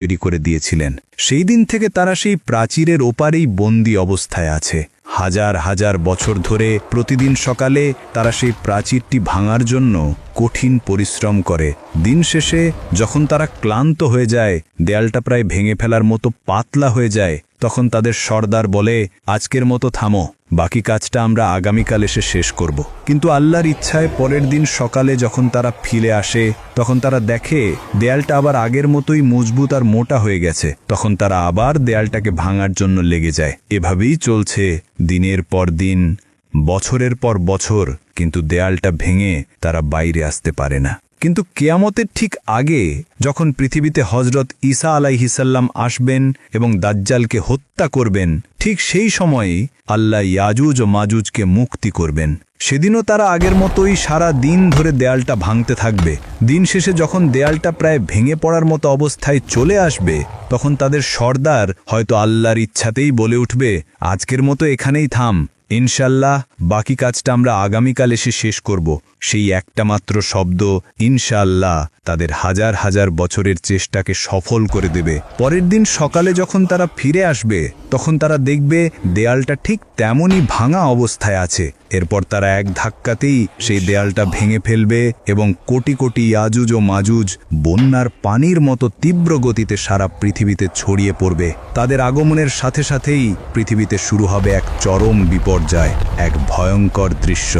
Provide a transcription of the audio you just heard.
তৈরি করে দিয়েছিলেন। সেই দিন থেকে তারা সেই প্রাচীরের ওপারেই বন্দি অবস্থায় আছে। হাজার হাজার বছর ধরে প্রতিদিন সকালে তারা সেই প্রাচীরটি ভাঙার জন্য কঠিন পরিশ্রম করে। দিন শেষে যখন তারা ক্লান্ত হয়ে যায়, দেয়ালটা প্রায় ভেঙে ফেলার মতো পাতলা হয়ে যায় তখন তাদের সর্দার বলে, আজকের মতো থামো, বাকি কাজটা আমরা আগামীকাল এসে শেষ করব। কিন্তু আল্লাহর ইচ্ছায় পরের দিন সকালে যখন তারা ফিরে আসে, তখন তারা দেখে দেয়ালটা আবার আগের মতোই মজবুত আর মোটা হয়ে গেছে। তখন তারা আবার দেয়ালটাকে ভাঙার জন্য লেগে যায়। এভাবেই চলছে দিনের পর দিন, বছরের পর বছর, কিন্তু দেয়ালটা ভেঙে তারা বাইরে আসতে পারে না। কিন্তু কেয়ামতের ঠিক আগে, যখন পৃথিবীতে হজরত ঈসা আলাইহিসাল্লাম আসবেন এবং দাজ্জালকে হত্যা করবেন, ঠিক সেই সময়েই আল্লাহ ইয়াজুজ ও মাজুজকে মুক্তি করবেন। সেদিনও তারা আগের মতোই সারা দিন ধরে দেয়ালটা ভাঙতে থাকবে। দিন শেষে যখন দেয়ালটা প্রায় ভেঙে পড়ার মতো অবস্থায় চলে আসবে, তখন তাদের সর্দার হয়তো আল্লাহর ইচ্ছাতেই বলে উঠবে, আজকের মতো এখানেই থাম। ইনশাল্লাহ বাকি কাজটা আমরা আগামীকাল এসে শেষ করব। সেই একটা মাত্র শব্দ ইনশাল্লাহ। তাদের হাজার হাজার বছরের চেষ্টাকে সফল করে দেবে। পরের দিন সকালে যখন তারা ফিরে আসবে, তখন তারা দেখবে দেয়ালটা ঠিক তেমনই ভাঙা অবস্থায় আছে। এরপর তারা এক ধাক্কাতেই সেই দেয়ালটা ভেঙে ফেলবে এবং কোটি কোটি ইয়াজুজ ও মাজুজ বন্যার পানির মতো তীব্র গতিতে সারা পৃথিবীতে ছড়িয়ে পড়বে। তাদের আগমনের সাথে সাথেই পৃথিবীতে শুরু হবে এক চরম বিপর্যয়, এক ভয়ঙ্কর দৃশ্য।